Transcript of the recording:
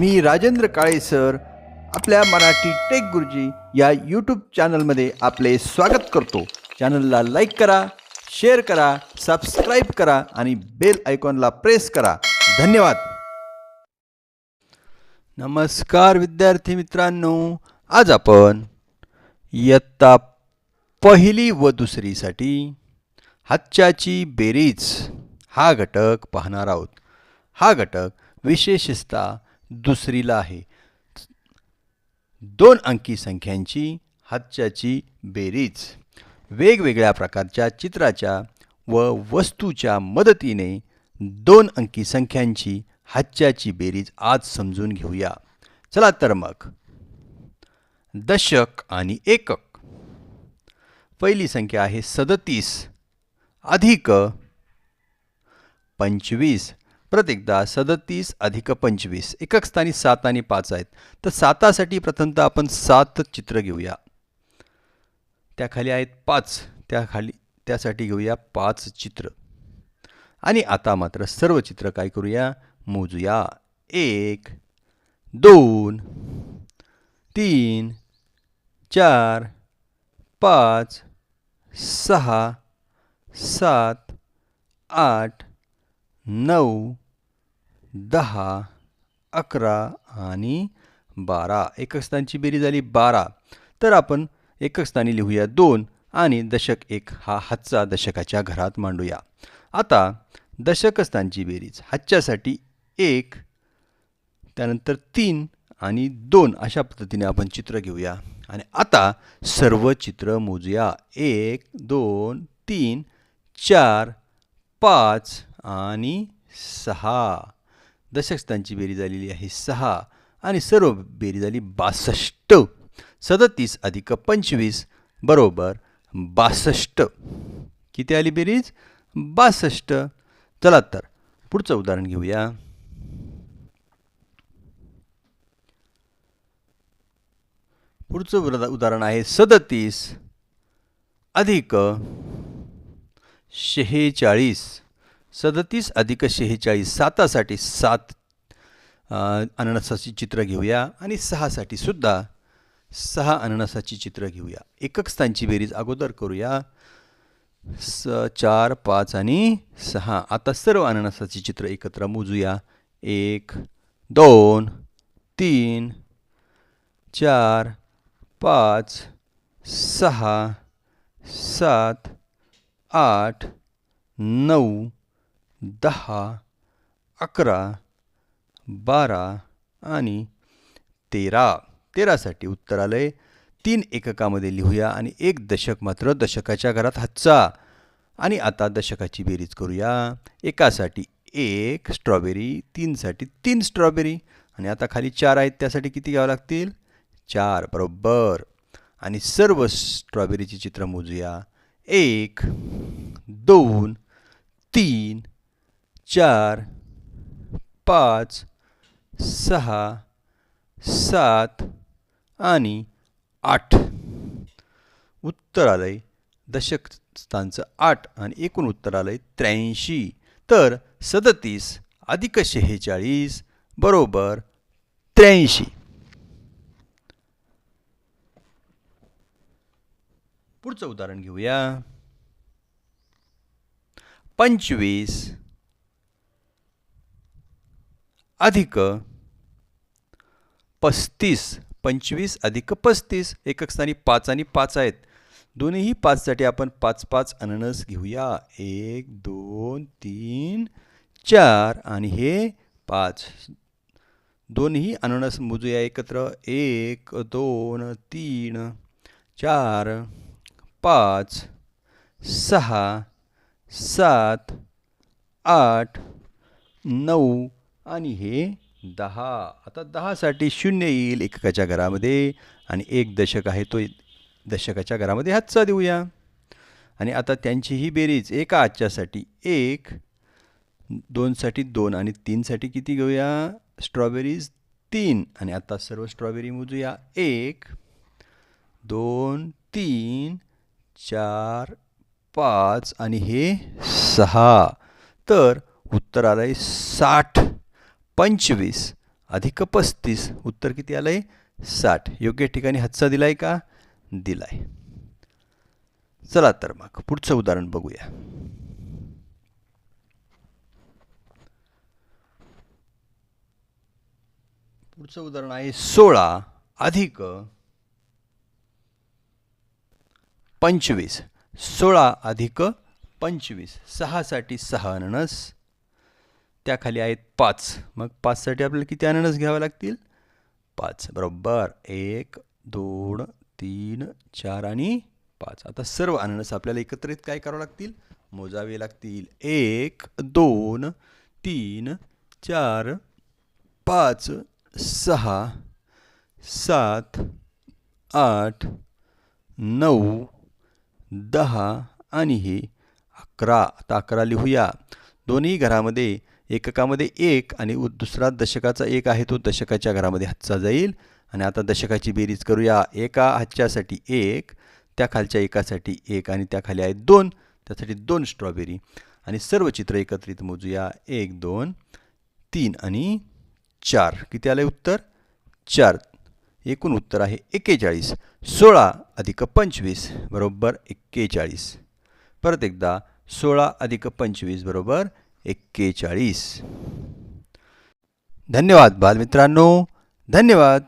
मी Rajendra Kale sir आपल्या Marathi take गुरुजी या यूट्यूब चॅनलमध्ये आपले स्वागत करतो. चॅनलला लाईक करा शेअर करा सबस्क्राईब करा आणि बेल आयकॉनला प्रेस करा. धन्यवाद. नमस्कार विद्यार्थी मित्रांनो. आज आपण इयत्ता पहिली व दुसरीसाठी हातच्याची बेरीज हा घटक पाहणार आहोत. हा घटक विशेषतः दुसरीला आहे. दोन अंकी संख्यांची हातच्याची बेरीज. वेगवेगळ्या प्रकारच्या चित्राच्या व वस्तूच्या मदतीने दोन अंकी संख्यांची हातच्याची बेरीज आज समजून घेऊया. चला तर मग. दशक आणि एकक. पहिली संख्या आहे सदतीस. अधिक पंचवीस. परत एकदा सदतीस अधिक पंचवीस एकक स्थानी सात आणि पाच आहेत. तर सातासाठी प्रथमतः आपण सात चित्र घेऊया. त्याखाली आहेत पाच. त्याखाली त्यासाठी घेऊया पाच चित्र. आणि आता मात्र सर्व चित्र काय करूया? मोजूया. एक दोन तीन चार पाच सहा सात आठ नऊ दहा अकरा आणि बारा. एकक स्थानची बेरीज झाली बारा. तर आपण एकक स्थानी लिहूया दोन आणि दशक एक हा हातचा दशकाच्या घरात मांडूया. आता दशकस्थानची बेरीज. हातच्यासाठी एक त्यानंतर तीन आणि दोन अशा पद्धतीने आपण चित्र घेऊया. आणि आता सर्व चित्र मोजूया. एक दोन तीन चार पाच आणि सहा. दशकस्थांची बेरीज झालेली आहे सहा आणि सर्व बेरीज झाली बासष्ट. सदतीस अधिक पंचवीस बरोबर बासष्ट. किती आली बेरीज? बासष्ट. चला तर पुढचं उदाहरण घेऊया. पुढचं उदाहरण आहे सदतीस अधिक शेहेचाळीस. सदतीस अधिक शेहेचाळीस सातासाठी सात अननसाची चित्र घेऊया आणि सहासाठी सुद्धा सहा अननसाची चित्र घेऊया. एकक स्थानची बेरीज अगोदर करूया. स चार पाच आणि सहा. आता सर्व अननसाची चित्र एकत्र मोजूया. एक दोन तीन चार पाच सहा सात आठ नऊ दहा अकरा बारा आणि तेरा. तेरासाठी उत्तर आलं आहे तीन एककामध्ये लिहूया आणि एक दशक मात्र दशकाच्या घरात हातचा. आणि आता दशकाची बेरीज करूया. एकासाठी एक स्ट्रॉबेरी तीनसाठी तीन स्ट्रॉबेरी. आणि आता खाली चार आहेत त्यासाठी किती घ्यावं लागतील? चार बरोबर. आणि सर्व स्ट्रॉबेरीची चित्र मोजूया. एक दोन तीन चार पाच सहा सात आणि आठ. उत्तर आलं आहे दशक स्थानचं आठ आणि एकूण उत्तर आलं आहे त्र्याऐंशी. तर सदतीस अधिक शेहेचाळीस बरोबर त्र्याऐंशी. पुढचं उदाहरण घेऊया. पंचवीस अधिक पस्तीस पंचवीस अधिक पस्तीस एकक स्थानी पाच आणि पाच आहेत. दोन्हीही पाचसाठी आपण पाच पाच अननस घेऊया. एक दोन तीन चार आणि हे पाच. दोन्ही अननस मोजूया एकत्र. एक दोन तीन चार पाच सहा सात आठ नऊ आणि हे दहा आता दहासाठी शून्य येईल एककाच्या घरामध्ये आणि एक दशक आहे तो दशकाच्या घरामध्ये हातचा देऊया. आणि आता त्यांची ही बेरीज एका आजच्यासाठी एक दोनसाठी दोन आणि तीनसाठी किती घेऊया? स्ट्रॉबेरीज तीन. आणि आता सर्व स्ट्रॉबेरी मोजूया. एक दोन तीन चार पाच आणि हे सहा. तर उत्तर आलं आहे साठ. पंचवीस अधिक पस्तीस उत्तर किती आलं आहे साठ. योग्य ठिकाणी हातचा दिला आहे का? दिला आहे चला तर मग पुढचं उदाहरण बघूया. पुढचं उदाहरण आहे सोळा अधिक पंचवीस. सोळा अधिक पंचवीस. सहासाठी सहा अननस. त्याखाली आहेत पाच. मग पाचसाठी आपल्याला किती अननस घ्यावे लागतील? पाच. बरोबर. एक दोन तीन चार आणि पाच. आता सर्व अननस आपल्याला एकत्रित काय करावं लागतील? मोजावे लागतील. एक दोन तीन चार पाच सहा सात आठ नऊ दहा आणि हे अकरा. आता अकरा लिहूया दोन्ही घरामध्ये एककामध्ये एक आणि उ- दुसरा दशकाचा एक आहे तो दशकाच्या घरामध्ये हातचा जाईल. आणि आता दशकाची बेरीज करूया. एका हातच्यासाठी एक त्या खालच्या एकासाठी एक आणि त्या खाली आहेत दोन. त्यासाठी दोन स्ट्रॉबेरी. आणि सर्व चित्र एकत्रित मोजूया. एक दोन तीन आणि चार. किती आलं आहे उत्तर? चार. एकूण उत्तर आहे एक्केचाळीस सोळा अधिक पंचवीस बरोबर एक्केचाळीस परत एकदा सोळा अधिक पंचवीस बरोबर एक्केचाळीस. धन्यवाद बालमित्रांनो. धन्यवाद.